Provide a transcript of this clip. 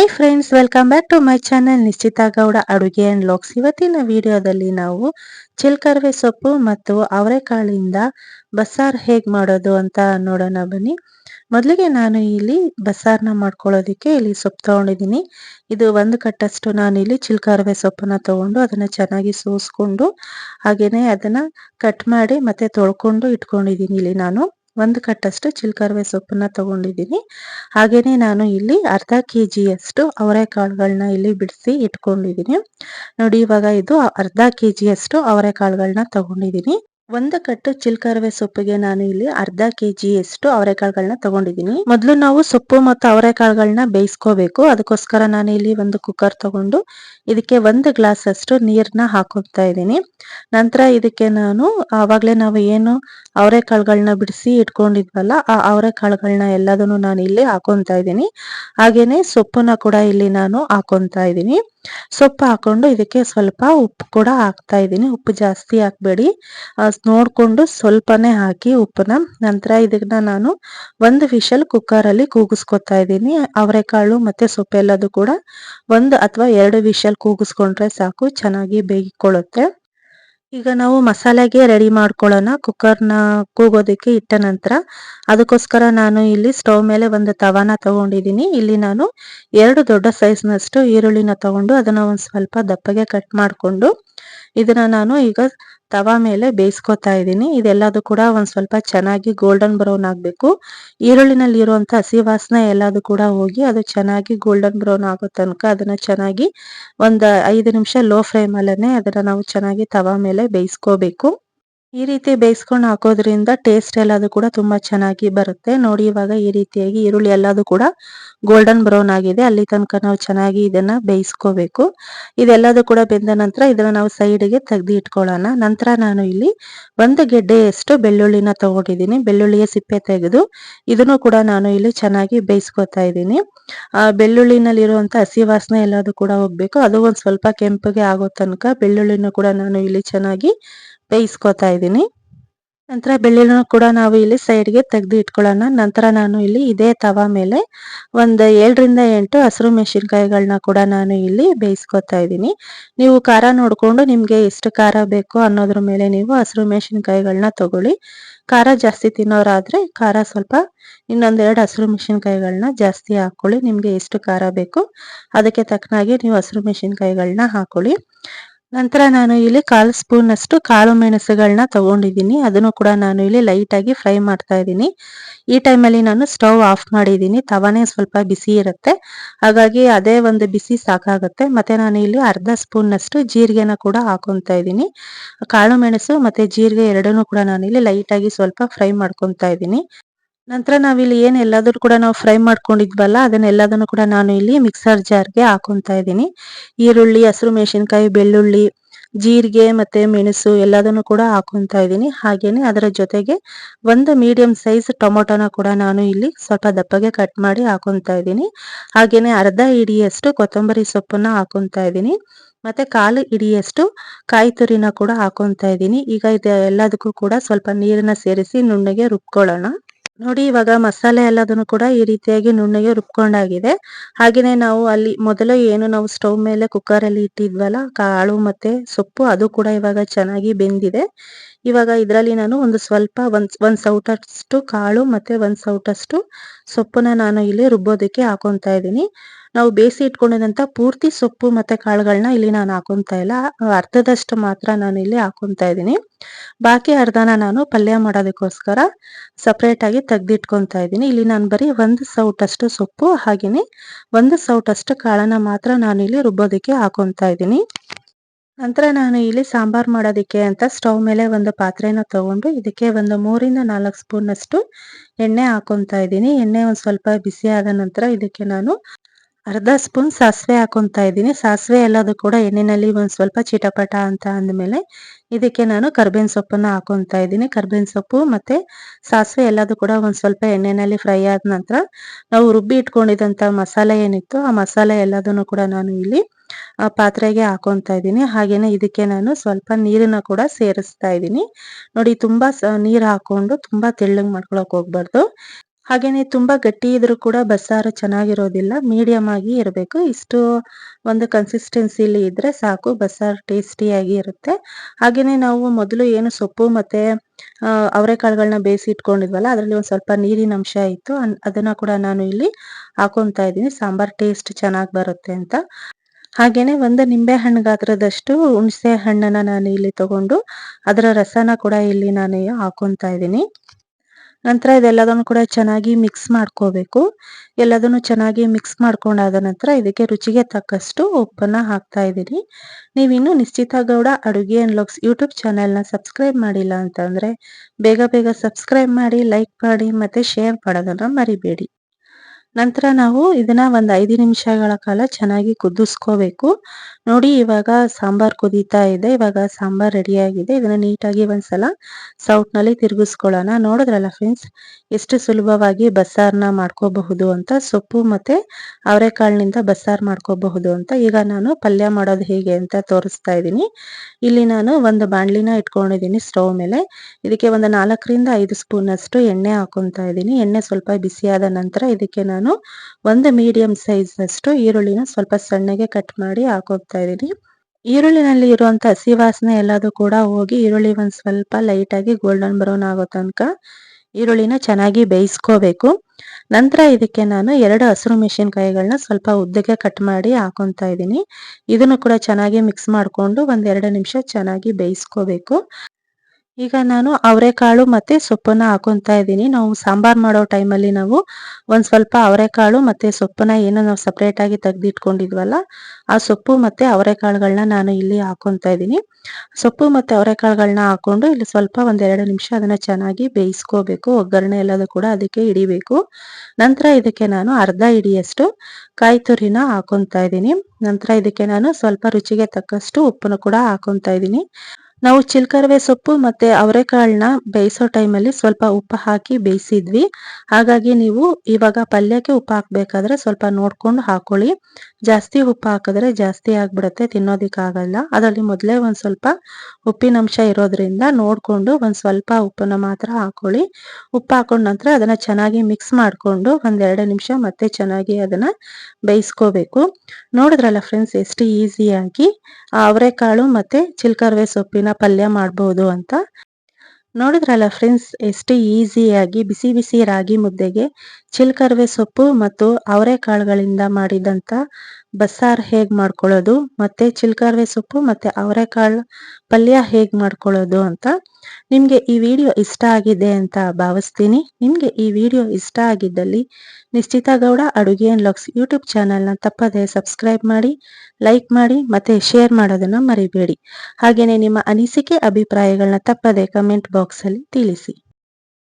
Hi friends welcome back to my channel Nischitha Gowda, Aduge and vlogs ಇವತ್ತಿನ ವಿಡಿಯೋದಲ್ಲಿ ನಾವು ಚಿಲ್ಕರ್ವೆ ಸೊಪ್ಪು ಮತ್ತು ಅವರೆಕಾಳಿಂದ ಬಸ್ಸಾರ್ ಹೇಗ್ ಮಾಡೋದು ಅಂತ ನೋಡೋಣ ಬನ್ನಿ. ಮೊದಲಿಗೆ ನಾನು ಇಲ್ಲಿ ಬಸ್ಸಾರ್ನ ಮಾಡ್ಕೊಳ್ಳೋದಕ್ಕೆ ಇಲ್ಲಿ ಸೊಪ್ಪು ತಗೊಂಡಿದ್ದೀನಿ. ಇದು ಒಂದು ಕಟ್ಟಷ್ಟು ನಾನು ಇಲ್ಲಿ ಚಿಲ್ಕರ್ವೆ ಸೊಪ್ಪನ್ನ ತಗೊಂಡು ಅದನ್ನ ಚೆನ್ನಾಗಿ ಸೋಸ್ಕೊಂಡು ಹಾಗೇನೆ ಅದನ್ನ ಕಟ್ ಮಾಡಿ ಮತ್ತೆ ತೊಳ್ಕೊಂಡು ಇಟ್ಕೊಂಡಿದ್ದೀನಿ ಇಲ್ಲಿ ನಾನು. ಒಂದು ಕಟ್ಟಷ್ಟು ಚಿಲ್ಕರ್ವೆ ಸೊಪ್ಪನ್ನ ತಗೊಂಡಿದ್ದೀನಿ. ಹಾಗೇನೆ ನಾನು ಇಲ್ಲಿ ಅರ್ಧ ಕೆ ಜಿಯಷ್ಟು ಅವರೆಕಾಳುಗಳನ್ನ ಇಲ್ಲಿ ಬಿಡಿಸಿ ಇಟ್ಕೊಂಡಿದ್ದೀನಿ. ನೋಡಿ ಇವಾಗ ಇದು ಅರ್ಧ ಕೆ ಜಿಯಷ್ಟು ಅವರೆಕಾಳುಗಳನ್ನ ತಗೊಂಡಿದ್ದೀನಿ. ಒಂದು ಕಟ್ಟು ಚಿಲ್ಕರವೆ ಸೊಪ್ಪಿಗೆ ನಾನು ಇಲ್ಲಿ ಅರ್ಧ ಕೆ ಜಿಯಷ್ಟು ಅವರೆಕಾಳುಗಳನ್ನ ತಗೊಂಡಿದ್ದೀನಿ. ಮೊದಲು ನಾವು ಸೊಪ್ಪು ಮತ್ತು ಅವರೆಕಾಳುಗಳನ್ನ ಬೇಯಿಸ್ಕೋಬೇಕು. ಅದಕ್ಕೋಸ್ಕರ ನಾನು ಇಲ್ಲಿ ಒಂದು ಕುಕ್ಕರ್ ತಗೊಂಡು ಇದಕ್ಕೆ ಒಂದು ಗ್ಲಾಸ್ ಅಷ್ಟು ನೀರನ್ನ ಹಾಕೋತಾ ಇದ್ದೀನಿ. ನಂತರ ಇದಕ್ಕೆ ನಾನು ಆವಾಗಲೇ ನಾವು ಏನು ಅವರೆಕಾಳುಗಳನ್ನ ಬಿಡಿಸಿ ಇಟ್ಕೊಂಡಿದ್ವಲ್ಲ, ಆ ಅವರೆಕಾಳುಗಳನ್ನ ಎಲ್ಲದನ್ನು ನಾನು ಇಲ್ಲಿ ಹಾಕೊತಾ ಇದ್ದೀನಿ. ಹಾಗೇನೆ ಸೊಪ್ಪನ್ನ ಕೂಡ ಇಲ್ಲಿ ನಾನು ಹಾಕೊತಾ ಇದ್ದೀನಿ. ಸೊಪ್ಪು ಹಾಕೊಂಡು ಇದಕ್ಕೆ ಸ್ವಲ್ಪ ಉಪ್ಪು ಕೂಡ ಹಾಕ್ತಾ ಇದ್ದೀನಿ. ಉಪ್ಪು ಜಾಸ್ತಿ ಹಾಕ್ಬೇಡಿ. ನೋಡಿಕೊಂಡು ಸ್ವಲ್ಪನೇ ಹಾಕಿ ಉಪ್ಪನ್ನ. ನಂತರ ಇದನ್ನ ನಾನು ಒಂದು ವಿಷಲ್ ಕುಕ್ಕರ್ ಅಲ್ಲಿ ಕೂಗಿಸ್ಕೊತಾ ಇದ್ದೀನಿ. ಅವರೆಕಾಳು ಮತ್ತೆ ಸೊಪ್ಪೆಲ್ಲದು ಕೂಡ ಒಂದು ಅಥವಾ ಎರಡು ವಿಷಲ್ ಕೂಗಿಸ್ಕೊಂಡ್ರೆ ಸಾಕು, ಚೆನ್ನಾಗಿ ಬೇಯಿಕೊಳ್ಳುತ್ತೆ. ಈಗ ನಾವು ಮಸಾಲೆಗೆ ರೆಡಿ ಮಾಡ್ಕೊಳ್ಳೋಣ. ಕುಕ್ಕರ್ನ ಕೂಗೋದಕ್ಕೆ ಇಟ್ಟ ನಂತರ ಅದಕ್ಕೋಸ್ಕರ ನಾನು ಇಲ್ಲಿ ಸ್ಟವ್ ಮೇಲೆ ಒಂದು ತವಾನ ತಗೊಂಡಿದ್ದೀನಿ. ಇಲ್ಲಿ ನಾನು ಎರಡು ದೊಡ್ಡ ಸೈಜ್ನಷ್ಟು ಈರುಳ್ಳಿನ ತಗೊಂಡು ಅದನ್ನ ಒಂದು ಸ್ವಲ್ಪ ದಪ್ಪಗೆ ಕಟ್ ಮಾಡಿಕೊಂಡು ಇದನ್ನ ನಾನು ಈಗ ತವಾ ಮೇಲೆ ಬೇಯಿಸ್ಕೊತಾ ಇದ್ದೀನಿ. ಇದೆಲ್ಲದು ಕೂಡ ಒಂದ್ ಸ್ವಲ್ಪ ಚೆನ್ನಾಗಿ ಗೋಲ್ಡನ್ ಬ್ರೌನ್ ಆಗ್ಬೇಕು. ಈರುಳ್ಳಿನಲ್ಲಿ ಇರುವಂತ ಹಸಿ ವಾಸನೆ ಎಲ್ಲದು ಕೂಡ ಹೋಗಿ ಅದು ಚೆನ್ನಾಗಿ ಗೋಲ್ಡನ್ ಬ್ರೌನ್ ಆಗೋ ತನಕ ಅದನ್ನ ಚೆನ್ನಾಗಿ ಒಂದ್ ಐದು ನಿಮಿಷ ಲೋ ಫ್ಲೇಮ್ ಅಲ್ಲೇನೆ ಅದನ್ನ ನಾವು ಚೆನ್ನಾಗಿ ತವಾ ಮೇಲೆ ಬೇಯಿಸ್ಕೋಬೇಕು. ಈ ರೀತಿ ಬೇಯಿಸ್ಕೊಂಡು ಹಾಕೋದ್ರಿಂದ ಟೇಸ್ಟ್ ಎಲ್ಲದು ಕೂಡ ತುಂಬಾ ಚೆನ್ನಾಗಿ ಬರುತ್ತೆ. ನೋಡಿ, ಇವಾಗ ಈ ರೀತಿಯಾಗಿ ಈರುಳ್ಳಿ ಎಲ್ಲದು ಕೂಡ ಗೋಲ್ಡನ್ ಬ್ರೌನ್ ಆಗಿದೆ. ಅಲ್ಲಿ ತನಕ ನಾವು ಚೆನ್ನಾಗಿ ಇದನ್ನ ಬೇಯಿಸ್ಕೋಬೇಕು. ಇದೆಲ್ಲದು ಕೂಡ ಬೆಂದ ನಂತರ ಇದನ್ನ ನಾವು ಸೈಡ್ಗೆ ತೆಗ್ದು ಇಟ್ಕೊಳ್ಳೋಣ. ನಂತರ ನಾನು ಇಲ್ಲಿ ಒಂದು ಗೆಡ್ಡೆಯಷ್ಟು ಬೆಳ್ಳುಳ್ಳಿನ ತಗೊಂಡಿದ್ದೀನಿ. ಬೆಳ್ಳುಳ್ಳಿಯ ಸಿಪ್ಪೆ ತೆಗೆದು ಇದನ್ನು ಕೂಡ ನಾನು ಇಲ್ಲಿ ಚೆನ್ನಾಗಿ ಬೇಯಿಸ್ಕೊತಾ ಇದ್ದೀನಿ. ಆ, ಬೆಳ್ಳುಳ್ಳಿನಲ್ಲಿರುವಂತ ಹಸಿ ವಾಸನೆ ಎಲ್ಲದು ಕೂಡ ಹೋಗ್ಬೇಕು. ಅದು ಒಂದ್ ಸ್ವಲ್ಪ ಕೆಂಪಗೆ ಆಗೋ ತನಕ ಬೆಳ್ಳುಳ್ಳಿನ ಕೂಡ ನಾನು ಇಲ್ಲಿ ಚೆನ್ನಾಗಿ ಬೇಯಿಸ್ಕೊತಾ ಇದ್ದೀನಿ. ನಂತರ ಬೆಳ್ಳುಳ್ಳಿನ ಕೂಡ ನಾವು ಇಲ್ಲಿ ಸೈಡ್ಗೆ ತೆಗೆದು ಇಟ್ಕೊಳ್ಳೋಣ. ನಂತರ ನಾನು ಇಲ್ಲಿ ಇದೇ ತವಾ ಮೇಲೆ ಒಂದು ಏಳರಿಂದ ಎಂಟು ಹಸಿರು ಮೆಣಸಿನ್ಕಾಯಿಗಳನ್ನ ಕೂಡ ನಾನು ಇಲ್ಲಿ ಬೇಯಿಸ್ಕೊತಾ ಇದ್ದೀನಿ. ನೀವು ಖಾರ ನೋಡಿಕೊಂಡು ನಿಮಗೆ ಎಷ್ಟು ಖಾರ ಬೇಕು ಅನ್ನೋದ್ರ ಮೇಲೆ ನೀವು ಹಸಿರು ಮೆಣಸಿನ್ಕಾಯಿಗಳನ್ನ ತಗೊಳ್ಳಿ. ಖಾರ ಜಾಸ್ತಿ ತಿನ್ನೋರಾದ್ರೆ ಖಾರ ಸ್ವಲ್ಪ ಇನ್ನೊಂದೆರಡು ಹಸಿರು ಮೆಣಸಿನ್ಕಾಯಿಗಳನ್ನ ಜಾಸ್ತಿ ಹಾಕ್ಕೊಳ್ಳಿ. ನಿಮಗೆ ಎಷ್ಟು ಖಾರ ಬೇಕು ಅದಕ್ಕೆ ತಕ್ಕನಾಗಿ ನೀವು ಹಸಿರು ಮೆಣಸಿನ್ಕಾಯಿಗಳನ್ನ ಹಾಕೊಳ್ಳಿ ನಂತರ ನಾನು ಇಲ್ಲಿ ಕಾಲು ಸ್ಪೂನ್ ಅಷ್ಟು ಕಾಳು ಮೆಣಸುಗಳನ್ನ ತಗೊಂಡಿದ್ದೀನಿ. ಅದನ್ನು ಕೂಡ ನಾನು ಇಲ್ಲಿ ಲೈಟ್ ಆಗಿ ಫ್ರೈ ಮಾಡ್ತಾ ಇದ್ದೀನಿ. ಈ ಟೈಮಲ್ಲಿ ನಾನು ಸ್ಟವ್ ಆಫ್ ಮಾಡಿದ್ದೀನಿ. ತವಾನೇ ಸ್ವಲ್ಪ ಬಿಸಿ ಇರುತ್ತೆ. ಹಾಗಾಗಿ ಅದೇ ಒಂದು ಬಿಸಿ ಸಾಕಾಗುತ್ತೆ. ಮತ್ತೆ ನಾನು ಇಲ್ಲಿ ಅರ್ಧ ಸ್ಪೂನ್ ಅಷ್ಟು ಜೀರಿಗೆನ ಕೂಡ ಹಾಕೊತಾ ಇದ್ದೀನಿ. ಕಾಳು ಮೆಣಸು ಮತ್ತೆ ಜೀರಿಗೆ ಎರಡನ್ನೂ ಕೂಡ ನಾನು ಇಲ್ಲಿ ಲೈಟ್ ಆಗಿ ಸ್ವಲ್ಪ ಫ್ರೈ ಮಾಡ್ಕೊತಾ ಇದ್ದೀನಿ. ನಂತರ ನಾವಿಲ್ಲಿ ಏನ್ ಎಲ್ಲಾದ್ರೂ ಕೂಡ ನಾವು ಫ್ರೈ ಮಾಡ್ಕೊಂಡಿದ್ವಲ್ಲ, ಅದನ್ನೆಲ್ಲದನ್ನು ಕೂಡ ನಾನು ಇಲ್ಲಿ ಮಿಕ್ಸರ್ ಜಾರ್ಗೆ ಹಾಕೊಂತಾ ಇದ್ದೀನಿ. ಈರುಳ್ಳಿ, ಹಸಿರು ಮೆಣಸಿನ್ಕಾಯಿ, ಬೆಳ್ಳುಳ್ಳಿ, ಜೀರಿಗೆ ಮತ್ತೆ ಮೆಣಸು ಎಲ್ಲದನ್ನು ಕೂಡ ಹಾಕೊಂತಾ ಇದ್ದೀನಿ. ಹಾಗೇನೆ ಅದರ ಜೊತೆಗೆ ಒಂದು ಮೀಡಿಯಂ ಸೈಜ್ ಟೊಮೊಟೊನ ಕೂಡ ನಾನು ಇಲ್ಲಿ ಸ್ವಲ್ಪ ದಪ್ಪಗೆ ಕಟ್ ಮಾಡಿ ಹಾಕೊಂತಾ ಇದ್ದೀನಿ. ಹಾಗೇನೆ ಅರ್ಧ ಇಡಿಯಷ್ಟು ಕೊತ್ತಂಬರಿ ಸೊಪ್ಪನ್ನ ಹಾಕೊಂತಾ ಇದ್ದೀನಿ. ಮತ್ತೆ ಕಾಲು ಇಡಿಯಷ್ಟು ಕಾಯಿ ತುರಿನ ಕೂಡ ಹಾಕೊಂತಾ ಇದ್ದೀನಿ. ಈಗ ಇದು ಎಲ್ಲದಕ್ಕೂ ಕೂಡ ಸ್ವಲ್ಪ ನೀರನ್ನ ಸೇರಿಸಿ ನುಣ್ಣಗೆ ರುಬ್ಕೊಳ್ಳೋಣ. ನೋಡಿ, ಇವಾಗ ಮಸಾಲೆ ಎಲ್ಲದನ್ನು ಕೂಡ ಈ ರೀತಿಯಾಗಿ ನುಣ್ಣಗೆ ರುಬ್ಕೊಂಡಾಗಿದೆ. ಹಾಗೇನೆ ನಾವು ಅಲ್ಲಿ ಮೊದಲು ಏನು ನಾವು ಸ್ಟವ್ ಮೇಲೆ ಕುಕ್ಕರ್ ಅಲ್ಲಿ ಇಟ್ಟಿದ್ವಲ್ಲ ಕಾಳು ಮತ್ತೆ ಸೊಪ್ಪು, ಅದು ಕೂಡ ಇವಾಗ ಚೆನ್ನಾಗಿ ಬೆಂದಿದೆ. ಇವಾಗ ಇದರಲ್ಲಿ ನಾನು ಒಂದು ಸ್ವಲ್ಪ ಒಂದ್ ಒಂದ್ ಸೌಟಷ್ಟು ಕಾಳು ಮತ್ತೆ ಒಂದ್ ಸೌಟಷ್ಟು ಸೊಪ್ಪನ್ನ ನಾನು ಇಲ್ಲಿ ರುಬ್ಬೋದಕ್ಕೆ ಹಾಕೊಂತಾ ಇದ್ದೀನಿ. ನಾವು ಬೇಯಿಸಿ ಇಟ್ಕೊಂಡಿದಂತ ಪೂರ್ತಿ ಸೊಪ್ಪು ಮತ್ತೆ ಕಾಳುಗಳನ್ನ ಇಲ್ಲಿ ನಾನು ಹಾಕೊಂತ ಇಲ್ಲ. ಅರ್ಧದಷ್ಟು ಮಾತ್ರ ನಾನು ಇಲ್ಲಿ ಹಾಕೊಂತ ಇದ್ದೀನಿ. ಬಾಕಿ ಅರ್ಧನ ನಾನು ಪಲ್ಯ ಮಾಡೋದಕ್ಕೋಸ್ಕರ ಸಪ್ರೇಟ್ ಆಗಿ ತೆಗ್ದಿಟ್ಕೊಂತ ಇದ್ದೀನಿ. ಇಲ್ಲಿ ನಾನು ಬರೀ ಒಂದು ಸೌಟಷ್ಟು ಸೊಪ್ಪು ಹಾಗೇನೆ ಒಂದು ಸೌಟಷ್ಟು ಕಾಳನ್ನ ಮಾತ್ರ ನಾನು ಇಲ್ಲಿ ರುಬ್ಬೋದಕ್ಕೆ ಹಾಕೊಂತ ಇದ್ದೀನಿ. ನಂತರ ನಾನು ಇಲ್ಲಿ ಸಾಂಬಾರ್ ಮಾಡೋದಕ್ಕೆ ಅಂತ ಸ್ಟವ್ ಮೇಲೆ ಒಂದು ಪಾತ್ರೆನ ತಗೊಂಡು ಇದಕ್ಕೆ ಒಂದು ಮೂರಿಂದ ನಾಲ್ಕು ಸ್ಪೂನ್ ಅಷ್ಟು ಎಣ್ಣೆ ಹಾಕೊಂತ ಇದ್ದೀನಿ. ಎಣ್ಣೆ ಒಂದ್ ಸ್ವಲ್ಪ ಬಿಸಿ ಆದ ನಂತರ ಇದಕ್ಕೆ ನಾನು ಅರ್ಧ ಸ್ಪೂನ್ ಸಾಸಿವೆ ಹಾಕೊಂತಾ ಇದ್ದೀನಿ. ಸಾಸಿವೆ ಎಲ್ಲದು ಕೂಡ ಎಣ್ಣೆನಲ್ಲಿ ಒಂದು ಸ್ವಲ್ಪ ಚಿಟಪಟ ಅಂತ ಅಂದಮೇಲೆ ಇದಕ್ಕೆ ನಾನು ಕರ್ಬೇವಿನ ಸೊಪ್ಪನ್ನು ಹಾಕೊತಾ ಇದ್ದೀನಿ. ಕರ್ಬೇವಿನ ಸೊಪ್ಪು ಮತ್ತೆ ಸಾಸಿವೆ ಎಲ್ಲದು ಕೂಡ ಒಂದು ಸ್ವಲ್ಪ ಎಣ್ಣೆನಲ್ಲಿ ಫ್ರೈ ಆದ ನಂತರ ನಾವು ರುಬ್ಬಿ ಇಟ್ಕೊಂಡಿದಂತ ಮಸಾಲೆ ಏನಿತ್ತು ಆ ಮಸಾಲೆ ಎಲ್ಲದನ್ನು ಕೂಡ ನಾನು ಇಲ್ಲಿ ಪಾತ್ರೆಗೆ ಹಾಕೊತಾ ಇದ್ದೀನಿ. ಹಾಗೇನೆ ಇದಕ್ಕೆ ನಾನು ಸ್ವಲ್ಪ ನೀರನ್ನ ಕೂಡ ಸೇರಿಸ್ತಾ ಇದ್ದೀನಿ. ನೋಡಿ ತುಂಬಾ ನೀರು ಹಾಕೊಂಡು ತುಂಬಾ ತೆಳ್ಳಗೆ ಮಾಡ್ಕೊಳಕ್ಕೆ ಹೋಗ್ಬಾರ್ದು. ಹಾಗೇನೆ ತುಂಬಾ ಗಟ್ಟಿ ಇದ್ರೂ ಕೂಡ ಬಸ್ಸಾರು ಚೆನ್ನಾಗಿರೋದಿಲ್ಲ ಮೀಡಿಯಂ ಆಗಿ ಇರಬೇಕು. ಇಷ್ಟು ಒಂದು ಕನ್ಸಿಸ್ಟೆನ್ಸಿಲಿ ಇದ್ರೆ ಸಾಕು, ಬಸ್ಸಾರು ಟೇಸ್ಟಿಯಾಗಿ ಇರುತ್ತೆ. ಹಾಗೇನೆ ನಾವು ಮೊದಲು ಏನು ಸೊಪ್ಪು ಮತ್ತೆ ಅವರೆಕಾಳುಗಳನ್ನ ಬೇಯಿಸಿ ಇಟ್ಕೊಂಡಿದ್ವಲ್ಲ, ಅದರಲ್ಲಿ ಒಂದು ಸ್ವಲ್ಪ ನೀರಿನ ಅಂಶ ಇತ್ತು. ಅದನ್ನ ಕೂಡ ನಾನು ಇಲ್ಲಿ ಹಾಕೊಂತಾ ಇದ್ದೀನಿ. ಸಾಂಬಾರ್ ಟೇಸ್ಟ್ ಚೆನ್ನಾಗಿ ಬರುತ್ತೆ ಅಂತ. ಹಾಗೇನೆ ಒಂದು ನಿಂಬೆ ಹಣ್ಣು ಗಾತ್ರದಷ್ಟು ಹುಣಸೆ ಹಣ್ಣನ್ನ ನಾನು ಇಲ್ಲಿ ತಗೊಂಡು, ಅದರ ರಸನ ಕೂಡ ಇಲ್ಲಿ ನಾನು ಹಾಕೊತಾ ಇದ್ದೀನಿ. ನಂತರ ಇದೆಲ್ಲದನ್ನು ಕೂಡ ಚೆನ್ನಾಗಿ ಮಿಕ್ಸ್ ಮಾಡ್ಕೋಬೇಕು. ಎಲ್ಲದನ್ನು ಚೆನ್ನಾಗಿ ಮಿಕ್ಸ್ ಮಾಡ್ಕೊಂಡಾದ ನಂತರ ಇದಕ್ಕೆ ರುಚಿಗೆ ತಕ್ಕಷ್ಟು ಉಪ್ಪನ್ನ ಹಾಕ್ತಾ ಇದ್ದೀನಿ. ನೀವಿನ್ನು Nischitha Gowda Aduge and vlogs YouTube ಚಾನೆಲ್ನ ಸಬ್ಸ್ಕ್ರೈಬ್ ಮಾಡಿಲ್ಲ ಅಂತಂದ್ರೆ ಬೇಗ ಬೇಗ ಸಬ್ಸ್ಕ್ರೈಬ್ ಮಾಡಿ, ಲೈಕ್ ಮಾಡಿ ಮತ್ತೆ ಶೇರ್ ಮಾಡೋದನ್ನ ಮರಿಬೇಡಿ. ನಂತರ ನಾವು ಇದನ್ನ ಒಂದು ಐದು ನಿಮಿಷಗಳ ಕಾಲ ಚೆನ್ನಾಗಿ ಕುದಿಸ್ಕೋಬೇಕು. ನೋಡಿ, ಇವಾಗ ಸಾಂಬಾರ್ ಕುದೀತಾ ಇದೆ. ಇವಾಗ ಸಾಂಬಾರ್ ರೆಡಿ ಆಗಿದೆ. ಇದನ್ನ ನೀಟಾಗಿ ಒಂದ್ಸಲ ಸೌಟ್ನಲ್ಲಿ ತಿರುಗಿಸ್ಕೊಳ್ಳೋಣ. ನೋಡಿದ್ರಲ್ಲ ಫ್ರೆಂಡ್ಸ್ ಎಷ್ಟು ಸುಲಭವಾಗಿ ಬಸ್ಸಾರ್ನ ಮಾಡ್ಕೋಬಹುದು ಅಂತ. ಸೊಪ್ಪು ಮತ್ತೆ ಅವರೆಕಾಳಿನಿಂದ ಬಸ್ಸಾರ್ ಮಾಡ್ಕೋಬಹುದು ಅಂತ. ಈಗ ನಾನು ಪಲ್ಯ ಮಾಡೋದು ಹೇಗೆ ಅಂತ ತೋರಿಸ್ತಾ ಇದ್ದೀನಿ. ಇಲ್ಲಿ ನಾನು ಒಂದು ಬಾಣ್ಲಿನ ಇಟ್ಕೊಂಡಿದ್ದೀನಿ ಸ್ಟೌವ್ ಮೇಲೆ. ಇದಕ್ಕೆ ಒಂದು ನಾಲ್ಕರಿಂದ ಐದು ಸ್ಪೂನ್ ಅಷ್ಟು ಎಣ್ಣೆ ಹಾಕೊಂತ ಇದ್ದೀನಿ. ಎಣ್ಣೆ ಸ್ವಲ್ಪ ಬಿಸಿಯಾದ ನಂತರ ಇದಕ್ಕೆ ನಾನು ನಾನು ಒಂದು ಮೀಡಿಯಂ ಸೈಜ್ ಅಷ್ಟು ಈರುಳ್ಳಿನ ಸ್ವಲ್ಪ ಸಣ್ಣಗೆ ಕಟ್ ಮಾಡಿ ಹಾಕೋಗ್ತಾ ಇದ್ದೀನಿ. ಈರುಳ್ಳಿನಲ್ಲಿ ಇರುವಂತ ಹಸಿ ವಾಸನೆ ಎಲ್ಲದೂ ಕೂಡ ಹೋಗಿ ಈರುಳ್ಳಿ ಒಂದ್ ಸ್ವಲ್ಪ ಲೈಟ್ ಆಗಿ ಗೋಲ್ಡನ್ ಬ್ರೌನ್ ಆಗೋ ತನಕ ಈರುಳ್ಳಿನ ಚೆನ್ನಾಗಿ ಬೇಯಿಸ್ಕೋಬೇಕು. ನಂತರ ಇದಕ್ಕೆ ನಾನು ಎರಡು ಹಸಿರು ಮೆಣಸಿನ್ಕಾಯಿಗಳನ್ನ ಸ್ವಲ್ಪ ಉದ್ದಕ್ಕೆ ಕಟ್ ಮಾಡಿ ಹಾಕೊತಾ ಇದ್ದೀನಿ. ಇದನ್ನು ಕೂಡ ಚೆನ್ನಾಗಿ ಮಿಕ್ಸ್ ಮಾಡಿಕೊಂಡು ಒಂದ್ ಎರಡು ನಿಮಿಷ ಚೆನ್ನಾಗಿ ಬೇಯಿಸ್ಕೋಬೇಕು. ಈಗ ನಾನು ಅವರೆಕಾಳು ಮತ್ತೆ ಸೊಪ್ಪನ್ನ ಹಾಕೊಂತ ಇದ್ದೀನಿ. ನಾವು ಸಾಂಬಾರ್ ಮಾಡೋ ಟೈಮಲ್ಲಿ ನಾವು ಒಂದು ಸ್ವಲ್ಪ ಅವರೆಕಾಳು ಮತ್ತೆ ಸೊಪ್ಪನ್ನ ಏನೋ ನಾವು ಸಪ್ರೇಟ್ ಆಗಿ ತೆಗ್ದಿಟ್ಕೊಂಡಿದ್ವಲ್ಲ, ಆ ಸೊಪ್ಪು ಮತ್ತೆ ಅವರೆಕಾಳುಗಳನ್ನ ನಾನು ಇಲ್ಲಿ ಹಾಕೊಂತ ಇದ್ದೀನಿ. ಸೊಪ್ಪು ಮತ್ತೆ ಅವರೆಕಾಳುಗಳನ್ನ ಹಾಕೊಂಡು ಇಲ್ಲಿ ಸ್ವಲ್ಪ ಒಂದೆರಡು ನಿಮಿಷ ಅದನ್ನ ಚೆನ್ನಾಗಿ ಬೇಯಿಸ್ಕೋಬೇಕು. ಒಗ್ಗರಣೆ ಎಲ್ಲದೂ ಕೂಡ ಅದಕ್ಕೆ ಹಿಡಿಬೇಕು. ನಂತರ ಇದಕ್ಕೆ ನಾನು ಅರ್ಧ ಹಿಡಿಯಷ್ಟು ಕಾಯಿ ತುರಿನ ಹಾಕೊಂತ ಇದ್ದೀನಿ. ನಂತರ ಇದಕ್ಕೆ ನಾನು ಸ್ವಲ್ಪ ರುಚಿಗೆ ತಕ್ಕಷ್ಟು ಉಪ್ಪನ್ನು ಕೂಡ ಹಾಕೊಂತ ಇದ್ದೀನಿ. ನಾವು ಚಿಲ್ಕರ್ವೆ ಸೊಪ್ಪು ಮತ್ತೆ ಅವರೆಕಾಳನ್ನ ಬೇಯಿಸೋ ಟೈಮಲ್ಲಿ ಸ್ವಲ್ಪ ಉಪ್ಪು ಹಾಕಿ ಬೇಯಿಸಿದ್ವಿ. ಹಾಗಾಗಿ ನೀವು ಇವಾಗ ಪಲ್ಯಕ್ಕೆ ಉಪ್ಪು ಹಾಕಬೇಕಾದ್ರೆ ಸ್ವಲ್ಪ ನೋಡ್ಕೊಂಡು ಹಾಕೊಳ್ಳಿ. ಜಾಸ್ತಿ ಉಪ್ಪು ಹಾಕಿದ್ರೆ ಜಾಸ್ತಿ ಆಗ್ಬಿಡುತ್ತೆ, ತಿನ್ನೋದಿಕ್ಕಾಗಲ್ಲ. ಅದರಲ್ಲಿ ಮೊದಲೇ ಒಂದ್ ಸ್ವಲ್ಪ ಉಪ್ಪಿನಂಶ ಇರೋದ್ರಿಂದ ನೋಡ್ಕೊಂಡು ಒಂದ್ ಸ್ವಲ್ಪ ಉಪ್ಪನ್ನ ಮಾತ್ರ ಹಾಕೊಳ್ಳಿ. ಉಪ್ಪು ಹಾಕೊಂಡ ನಂತರ ಅದನ್ನ ಚೆನ್ನಾಗಿ ಮಿಕ್ಸ್ ಮಾಡ್ಕೊಂಡು ಒಂದೆರಡು ನಿಮಿಷ ಮತ್ತೆ ಚೆನ್ನಾಗಿ ಅದನ್ನ ಬೇಯಿಸ್ಕೋಬೇಕು. ನೋಡಿದ್ರಲ್ಲ ಫ್ರೆಂಡ್ಸ್ ಎಷ್ಟು ಈಸಿಯಾಗಿ ಅವರೆಕಾಳು ಮತ್ತೆ ಚಿಲ್ಕರ್ವೆ ಸೊಪ್ಪಿನ ಪಲ್ಯ ಮಾಡಬಹುದು ಅಂತ. ನೋಡಿದ್ರಲ್ಲ ಫ್ರೆಂಡ್ಸ್ ಎಷ್ಟು ಈಸಿಯಾಗಿ ಬಿಸಿ ಬಿಸಿ ರಾಗಿ ಮುದ್ದೆಗೆ, ಚಿಲ್ಕರ್ವೆ ಸೊಪ್ಪು ಮತ್ತು ಅವರೆಕಾಳುಗಳಿಂದ ಮಾಡಿದಂತ ಬಸ್ಸಾರ್ ಹೇಗ್ ಮಾಡ್ಕೊಳ್ಳೋದು, ಮತ್ತೆ ಚಿಲ್ಕಾರ್ವೆ ಸೊಪ್ಪು, ಮತ್ತೆ ಅವರೆಕಾಳು ಪಲ್ಯ ಹೇಗ್ ಮಾಡ್ಕೊಳ್ಳೋದು ಅಂತ ನಿಮ್ಗೆ ಈ ವಿಡಿಯೋ ಇಷ್ಟ ಆಗಿದೆ ಅಂತ ಭಾವಿಸ್ತೀನಿ. ನಿಮ್ಗೆ ಈ ವಿಡಿಯೋ ಇಷ್ಟ ಆಗಿದ್ದಲ್ಲಿ ನಿಶ್ಚಿತ ಗೌಡ ಅಡುಗೆ ಅಂಡ್ ಲಾಗ್ಸ್ ಯೂಟ್ಯೂಬ್ ಚಾನಲ್ನ ತಪ್ಪದೆ ಸಬ್ಸ್ಕ್ರೈಬ್ ಮಾಡಿ, ಲೈಕ್ ಮಾಡಿ, ಮತ್ತೆ ಶೇರ್ ಮಾಡೋದನ್ನ ಮರಿಬೇಡಿ. ಹಾಗೇನೆ ನಿಮ್ಮ ಅನಿಸಿಕೆ ಅಭಿಪ್ರಾಯಗಳನ್ನ ತಪ್ಪದೆ ಕಮೆಂಟ್ ಬಾಕ್ಸ್ ಅಲ್ಲಿ ತಿಳಿಸಿ.